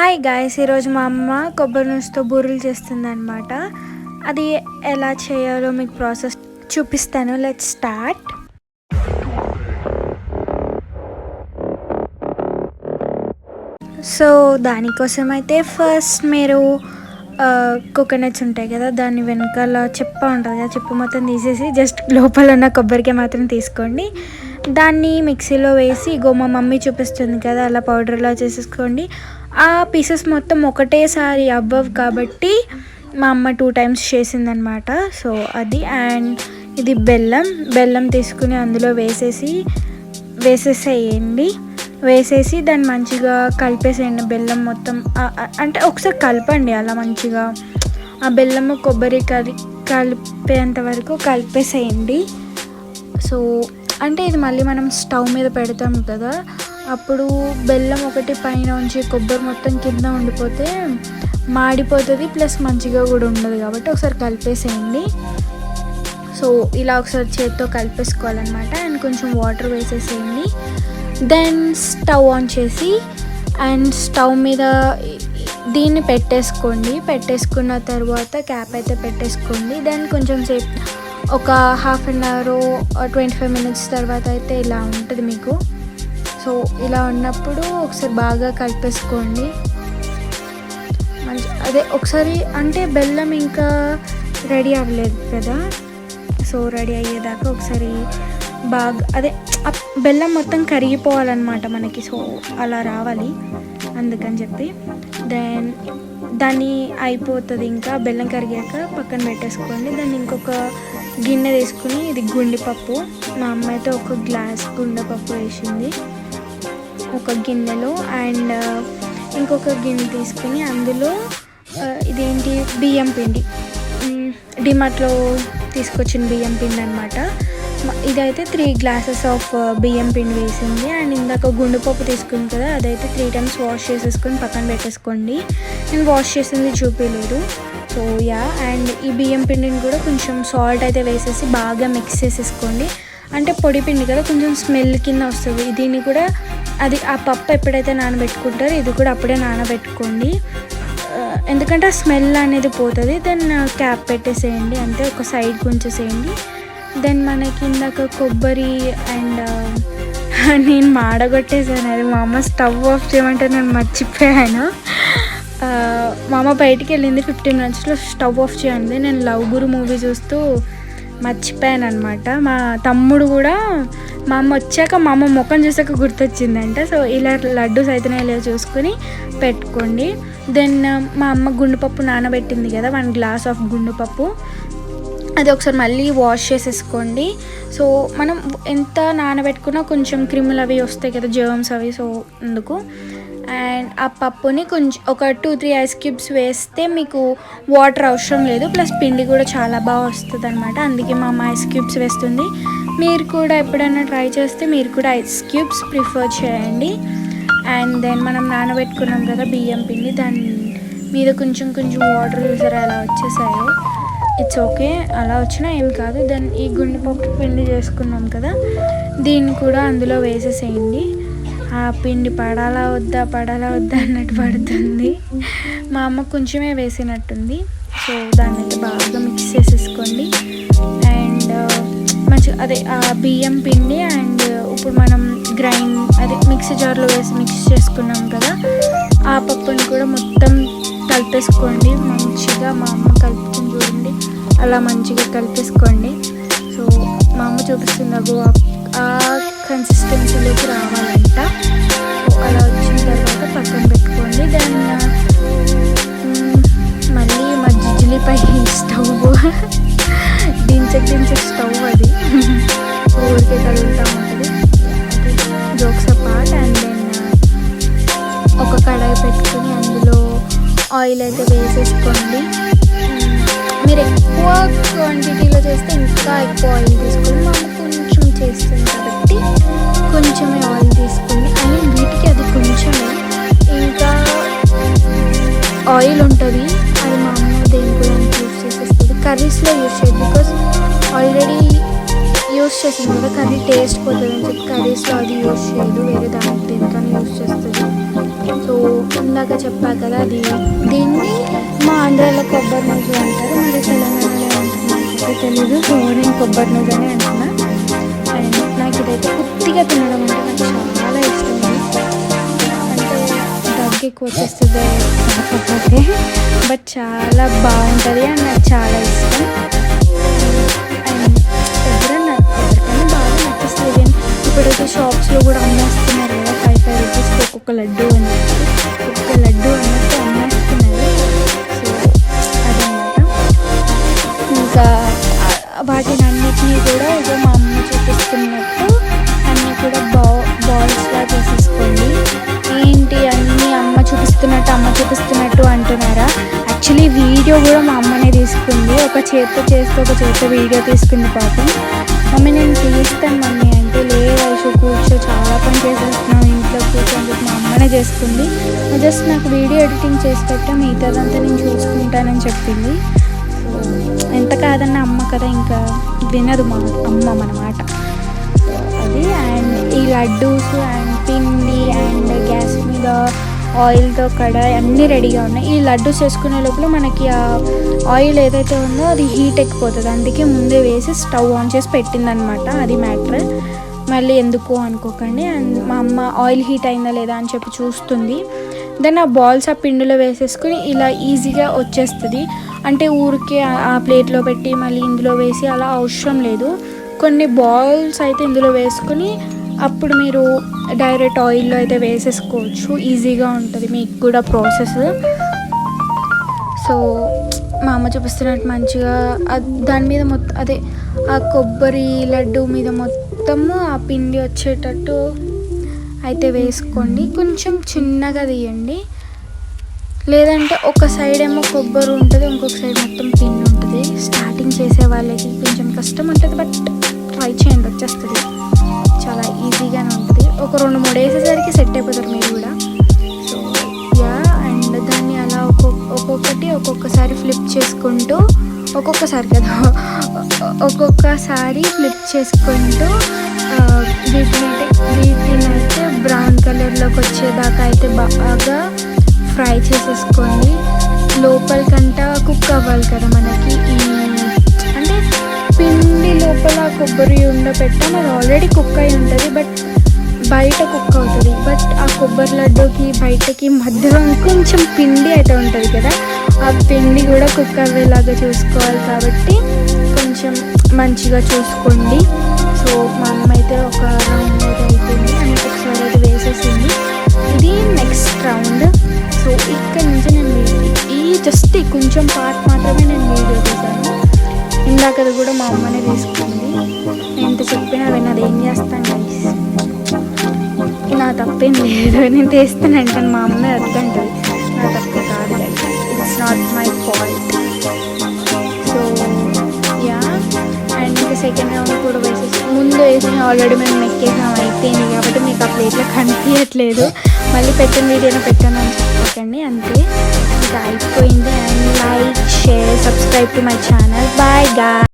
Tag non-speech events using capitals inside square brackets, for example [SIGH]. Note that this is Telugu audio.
హాయ్ గాయస్ ఈరోజు మా అమ్మ కొబ్బరి నూనెతో బూరెలు చేస్తుందనమాట అది ఎలా చేయాలో మీకు ప్రాసెస్ చూపిస్తాను. లెట్ స్టార్ట్ సో దానికోసం అయితే ఫస్ట్ మీరు uh, కోకోనట్స్ ఉంటాయి కదా దాని వెనకాల చెప్ప ఉంటుంది కదా చెప్పు మొత్తం తీసేసి జస్ట్ లోపల ఉన్న కొబ్బరికాయ మాత్రం తీసుకోండి. దాన్ని మిక్సీలో వేసి గో మా మమ్మీ చూపిస్తుంది కదా అలా పౌడర్లా చేసేసుకోండి. ఆ పీసెస్ మొత్తం ఒకటేసారి అవ్వవు కాబట్టి మా అమ్మ టూ టైమ్స్ చేసిందనమాట సో అది అండ్ ఇది బెల్లం. బెల్లం తీసుకుని అందులో వేసేసి వేసేసేయండి. వేసేసి దాన్ని మంచిగా కలిపేసేయండి. బెల్లం మొత్తం అంటే ఒకసారి కలపండి అలా మంచిగా. ఆ బెల్లము కొబ్బరి కలి కలిపేంత వరకు కలిపేసేయండి. సో అంటే ఇది మళ్ళీ మనం స్టవ్ మీద పెడతాం కదా. అప్పుడు బెల్లం ఒకటి పైన ఉంచి కొబ్బరి మొత్తం కింద ఉండిపోతే మాడిపోతుంది ప్లస్ మంచిగా కూడా ఉండదు కాబట్టి ఒకసారి కలిపేసేయండి. సో ఇలా ఒకసారి చేత్తో కలిపేసుకోవాలన్నమాట. అండ్ కొంచెం వాటర్ వేసేసేయండి. దెన్ స్టవ్ ఆన్ చేసి అండ్ స్టవ్ మీద దీన్ని పెట్టేసుకోండి. పెట్టేసుకున్న తర్వాత క్యాప్ అయితే పెట్టేసుకోండి. దెన్ కొంచెం సేపు ఒక half an hour twenty five minutes తర్వాత అయితే ఇలా ఉంటుంది మీకు. సో ఇలా ఉన్నప్పుడు ఒకసారి బాగా కలిపేసుకోండి. మంచి అదే ఒకసారి అంటే బెల్లం ఇంకా రెడీ అవ్వలేదు కదా. సో రెడీ అయ్యేదాకా ఒకసారి బాగా అదే బెల్లం మొత్తం కరిగిపోవాలన్నమాట మనకి. సో అలా రావాలి అందుకని చెప్పి. దెన్ దాన్ని అయిపోతుంది ఇంకా బెల్లం కరిగాక పక్కన పెట్టేసుకోండి. దాన్ని ఇంకొక గిన్నె తీసుకుని ఇది గుండెపప్పు. మా అమ్మ అయితే ఒక గ్లాస్ గుండెపప్పు వేసింది. ఒక గిన్నెలో అండ్ ఇంకొక గిన్నె తీసుకుని అందులో ఇదేంటి బియ్యం పిండి. డిమార్ట్లో తీసుకొచ్చిన బియ్యం పిండి అనమాట ఇదైతే త్రీ గ్లాసెస్ ఆఫ్ బియ్యం పిండి వేసింది. అండ్ ఇందాక గుండెపప్పు తీసుకుంది కదా అదైతే త్రీ టైమ్స్ వాష్ చేసేసుకొని పక్కన పెట్టేసుకోండి. నేను వాష్ చేసింది చూపించలేదు సో యా అండ్ ఈ బియ్యం పిండిని కూడా కొంచెం సాల్ట్ అయితే వేసేసి బాగా మిక్స్ చేసేసుకోండి. అంటే పొడి పిండి కదా కొంచెం స్మెల్ కింద వస్తుంది. దీన్ని కూడా అది ఆ పప్పు ఎప్పుడైతే నానబెట్టుకుంటారో ఇది కూడా అప్పుడే నానబెట్టుకోండి. ఎందుకంటే ఆ స్మెల్ అనేది పోతుంది. దెన్ క్యాప్ పెట్టేసేయండి. అంటే ఒక సైడ్ గుంచేసేయండి. దెన్ మనకి ఇందాక కొబ్బరి అండ్ [LAUGHS] నేను మాడగొట్టేసాను. అది మా అమ్మ స్టవ్ ఆఫ్ చేయమంటే నేను మర్చిపోయాను. మా అమ్మ బయటికి వెళ్ళింది ఫిఫ్టీన్ మినిట్స్లో స్టవ్ ఆఫ్ చేయండి. నేను లవ్ గురు మూవీ చూస్తూ మర్చిపోయాను అనమాట మా తమ్ముడు కూడా మా అమ్మ వచ్చాక మా అమ్మ ముఖం చూసాక గుర్తొచ్చిందంట. సో ఇలా లడ్డూస్ అయితేనే లేదో చూసుకొని పెట్టుకోండి. దెన్ మా అమ్మ గుండుపప్పు నానబెట్టింది కదా వన్ గ్లాస్ ఆఫ్ గుండుపప్పు అది ఒకసారి మళ్ళీ వాష్ చేసేసుకోండి. సో మనం ఎంత నానబెట్టుకున్నా కొంచెం క్రిములు అవి వస్తాయి కదా జర్మ్స్ అవి సో అందుకు. అండ్ ఆ పప్పుని కొంచెం ఒక టూ త్రీ ఐస్ క్యూబ్స్ వేస్తే మీకు వాటర్ అవసరం లేదు. ప్లస్ పిండి కూడా చాలా బాగా వస్తుంది అనమాట అందుకే మా అమ్మ ఐస్ క్యూబ్స్ వేస్తుంది. మీరు కూడా ఎప్పుడైనా ట్రై చేస్తే మీరు కూడా ఐస్ క్యూబ్స్ ప్రిఫర్ చేయండి. అండ్ దెన్ మనం నానబెట్టుకున్నాం కదా బియ్యం పిండి దాని మీద కొంచెం కొంచెం వాటర్ చూసారా ఎలా వచ్చేసాయో. ఇట్స్ ఓకే అలా వచ్చినా ఏం కాదు. దెన్ ఈ గుండెపప్పు పిండి చేసుకున్నాం కదా దీన్ని కూడా అందులో వేసేసేయండి. ఆ పిండి పడాలా వద్దా పడాలా వద్దా అన్నట్టు పడుతుంది. మా అమ్మ కొంచెమే వేసినట్టుంది. సో దాన్ని అయితే బాగా మిక్స్ చేసేసుకోండి. అండ్ మంచి అదే ఆ బియ్యం పిండి అండ్ ఇప్పుడు మనం గ్రైండ్ అదే మిక్సీ జార్లో వేసి మిక్స్ చేసుకున్నాం కదా ఆ పప్పుని కూడా మొత్తం కలిపేసుకోండి. మంచిగా మా అమ్మ కలిపి అలా మంచిగా కలిపేసుకోండి. సో మా అమ్మ చూపిస్తుంది అగో ఆ- కన్సిస్టెన్సీలోకి రావాలంట. అలా వచ్చిన తర్వాత పక్కన పెట్టుకోండి. దెన్ uh, మళ్ళీ మా జిజిలిపై స్టవ్. దించక దించక స్టవ్ అది. ఊరికే కలుగుతూ ఉంటుంది. జోక్స్ పార్ట్ అండ్ దెన్ ఒక కడాయి పెట్టుకుని అందులో ఆయిల్ అయితే వేసేసుకోండి. ఆయిల్ తీసుకుని మా కొంచెం చేస్తుంది కాబట్టి కొంచెమే ఆయిల్ తీసుకుని ఐ వీటికి అది కొంచెమే ఇంకా ఆయిల్ ఉంటుంది. అది మా అమ్మ దేని కూడా యూస్ చేసేస్తుంది. కర్రీస్లో యూస్ చేయదు బికాస్ ఆల్రెడీ యూస్ చేసింది కదా కర్రీ టేస్ట్ పోతుంది అని చెప్పి కర్రీస్లో అది యూస్ చేయదు. వేరే దానికి దేనికని యూస్ చేస్తుంది. సో ఇందాక చెప్పా కదా అది. దీన్ని మా ఆంధ్రాలో కొబ్బరి నూజు అంటారు మరి తెలంగాణ ఏమంటారు తెలీదు. సో నేను కొబ్బరి నూనె అని అంటున్నా. అండ్ నాకు ఇదైతే పూర్తిగా తినడం అంటే నాకు చాలా ఇష్టం. అంటే దగ్గు ఎక్కువ వచ్చేస్తుంది కాకపోతే బట్ [LAUGHS] చాలా బాగుంటుంది అండ్ నాకు చాలా ఇష్టం. యాక్చువల్లీ వీడియో కూడా మా అమ్మనే తీసుకుంది. ఒక చేత్తో చేస్తూ ఒక చేత్తో వీడియో తీసుకుంది పాపం. మమ్మీ నేను తీస్తాను మమ్మీ. అంటే లేదు ఐషు కూర్చో. చాలా పని చేసేస్తున్నాను ఇంట్లో కూర్చో. అని మా అమ్మనే చేసుకుంది జస్ట్ నాకు వీడియో ఎడిటింగ్ చేసి పెట్టా. మిగతాదంతా నేను చూసుకుంటానని చెప్పింది. ఎంత కాదన్న అమ్మ కదా ఇంకా వినదు మా అమ్మ మన మాట. అది అండ్ ఈ లడ్డూస్ అండ్ పిండి అండ్ గ్యాస్ మీద ఆయిల్తో కడాయి అన్నీ రెడీగా ఉన్నాయి. ఈ లడ్డూస్ చేసుకునే లోపల మనకి ఆ ఆయిల్ ఏదైతే ఉందో అది హీట్ ఎక్కిపోతుంది. అందుకే ముందే వేసి స్టవ్ ఆన్ చేసి పెట్టిందనమాట అది మ్యాటర్. మళ్ళీ ఎందుకు అనుకోకండి. అండ్ మా అమ్మ ఆయిల్ హీట్ అయిందా లేదా అని చెప్పి చూస్తుంది. దెన్ ఆ బాల్స్ ఆ పిండిలో వేసేసుకుని ఇలా ఈజీగా వచ్చేస్తుంది. అంటే ఊరికే ఆ- ఆ ప్లేట్లో పెట్టి మళ్ళీ ఇందులో వేసి అలా అవసరం లేదు. కొన్ని బాల్స్ అయితే ఇందులో వేసుకుని అప్పుడు మీరు డైరెక్ట్ ఆయిల్లో అయితే వేసేసుకోవచ్చు. ఈజీగా ఉంటుంది. మీకు కూడా ప్రాసెస్. సో మా అమ్మ చూపిస్తున్నట్టు మంచిగా దాని మీద మొత్తం అదే ఆ కొబ్బరి లడ్డు మీద మొత్తము ఆ పిండి వచ్చేటట్టు అయితే వేసుకోండి. కొంచెం చిన్నగా తీయండి. లేదంటే ఒక సైడ్ ఏమో కొబ్బరి ఉంటుంది. ఇంకొక సైడ్ మొత్తం పిండి ఉంటుంది. స్టార్టింగ్ చేసే వాళ్ళకి కొంచెం కష్టం ఉంటుంది. బట్ ట్రై చేయండి. వచ్చేస్తుంది. చాలా ఈజీగానే ఉంటుంది. ఒక రెండు మూడు వేసేసరికి సెట్ అయిపోతారు మీరు కూడా. సో యా అండ్ దాన్ని అలా ఒక్కొక్క ఒక్కొక్కటి ఒక్కొక్కసారి ఫ్లిప్ చేసుకుంటూ ఒక్కొక్కసారి కదా [LAUGHS] ఒక్కొక్కసారి ఫ్లిప్ చేసుకుంటూ వీటిని వీటిని అయితే బ్రౌన్ కలర్లోకి వచ్చేదాకా అయితే బాగా ఫ్రై చేసేసుకోండి లోపలికంట కుక్ అవ్వాలి కదా మనకి ఈ అంటే పిండి లోపల కొబ్బరి ఉండబెట్ట అది ఆల్రెడీ కుక్ అయి ఉంటుంది బట్ బయట కుక్ అవుతుంది. బట్ ఆ కొబ్బరి లడ్డూకి బయటకి మధ్యలో కొంచెం పిండి అయితే ఉంటుంది కదా ఆ పిండి కూడా కుక్ అయ్యేలాగా చూసుకోవాలి కాబట్టి కొంచెం మంచిగా చూసుకోండి. సో మా అమ్మ అయితే ఒక రౌండ్ అయితే అయిపోయింది అని ఒకసారి అయితే వేసేసింది. ఇది నెక్స్ట్ రౌండ్ సో ఇక్కడ నుంచి నేను ఈ జస్ట్ కొంచెం పార్ట్ మాత్రమే నేను వీడియో ఇందాకది కూడా మా అమ్మనే తీసుకుంది. ఎంత చెప్పినా వినదు ఏం చేస్తాను గైస్ నా తప్పేం లేదు. నేను తీస్తానంటాను మా అమ్మ వద్దంటది. నా తప్పు కాదు. It's not my fault so yeah and ఇంకా సెకండ్ రౌండ్ కూడా వేసేసి ముందు వేసిన ఆల్రెడీ మేము ఎక్కేసాం అయిపోయింది కాబట్టి మీకు ఆ ప్లేట్లో కనిపించట్లేదు. మళ్ళీ పెట్టిన వీడియోలో పెట్టాను అని చెప్పకండి. అంతే. guys. So in like, share, subscribe to my channel. Bye guys.